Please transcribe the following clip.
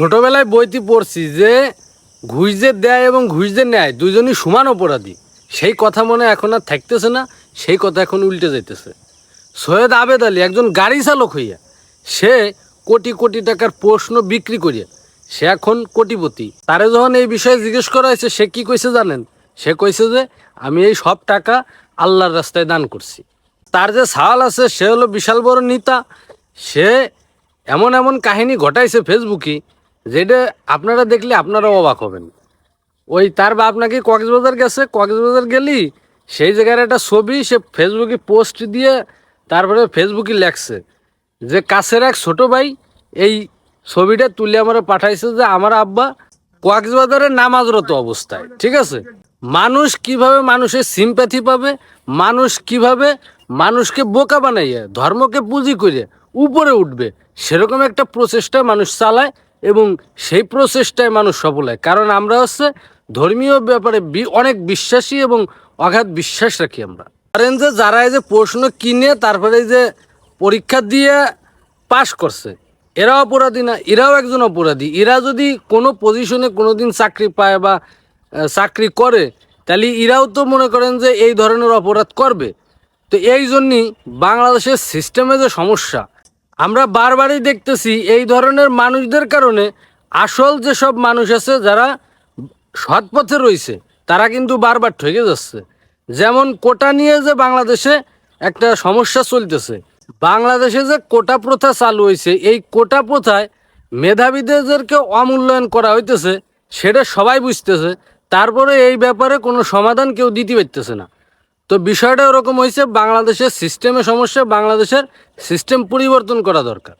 ছোটবেলায় বইতে পড়ছি যে যে দেয় এবং যে নেয়, দুজনই সমান অপরাধী। সেই কথা মনে এখন আর থাকতেছে না, সেই কথা এখন উল্টে যাইতেছে। সৈয়দ আবেদ আলী একজন গাড়ি চালক হইয়া, সে কোটি কোটি টাকার প্রশ্ন বিক্রি করিয়া, সে এখন কোটিপতি। তারে যখন এই বিষয়ে জিজ্ঞেস করা হয়েছে, সে কি কইছে জানেন? সে কইছে যে, আমি এই সব টাকা আল্লাহর রাস্তায় দান করছি। তার যে সাল আছে, সে হলো বিশাল বড় নেতা। সে এমন এমন কাহিনী ঘটাইছে ফেসবুকে যেটা আপনারা দেখলে আপনারাও অবাক হবেন। ওই তার বাপ নাকি কক্সবাজার গেছে, কক্সবাজার গেলি সেই জায়গার একটা ছবি, সে ফেসবুকে পোস্ট দিয়ে তারপরে ফেসবুকে লেখছে যে, কাছের এক ছোট ভাই এই ছবিটা তুলে আমার পাঠাইছে যে, আমার আব্বা কক্সবাজারে নামাজরত অবস্থায়। ঠিক আছে? মানুষ কীভাবে মানুষের সিম্প্যাথি পাবে, মানুষ কীভাবে মানুষকে বোকা বানাইয়ে, ধর্মকে পুঁজি করে উপরে উঠবে, সেরকম একটা প্রচেষ্টা মানুষ চালায়। এবং সেই প্রচেষ্টায় মানুষ সফল হয়। কারণ আমরা হচ্ছে ধর্মীয় ব্যাপারে অনেক বিশ্বাসী এবং অগাধ বিশ্বাস রাখি আমরা। ধরেন যে যারা এই যে প্রশ্ন কিনে তারপরে এই যে পরীক্ষা দিয়ে পাশ করছে, এরা অপরাধী না? এরাও একজন অপরাধী। এরা যদি কোনো পজিশনে কোনো দিন চাকরি পায় বা চাকরি করে, তাহলে এরাও তো মনে করেন যে এই ধরনের অপরাধ করবে। তো এই জন্যই বাংলাদেশের সিস্টেমে যে সমস্যা আমরা বারবারই দেখতেছি এই ধরনের মানুষদের কারণে আসল যেসব মানুষ আছে যারা সৎ পথে রয়েছে, তারা কিন্তু বারবার ঠকে যাচ্ছে। যেমন কোটা নিয়ে যে বাংলাদেশে একটা সমস্যা চলতেছে, বাংলাদেশে যে কোটা প্রথা চালু হয়েছে, এই কোটা প্রথায় মেধাবীদেরকে অমূল্যায়ন করা হইতেছে, সেটা সবাই বুঝতেছে, তারপরে এই ব্যাপারে কোনো সমাধান কেউ দিতে পারতেছে না। তো বিষয়টা ওরকম হয়েছে বাংলাদেশের সিস্টেমে সমস্যা বাংলাদেশের সিস্টেম পরিবর্তন করা দরকার।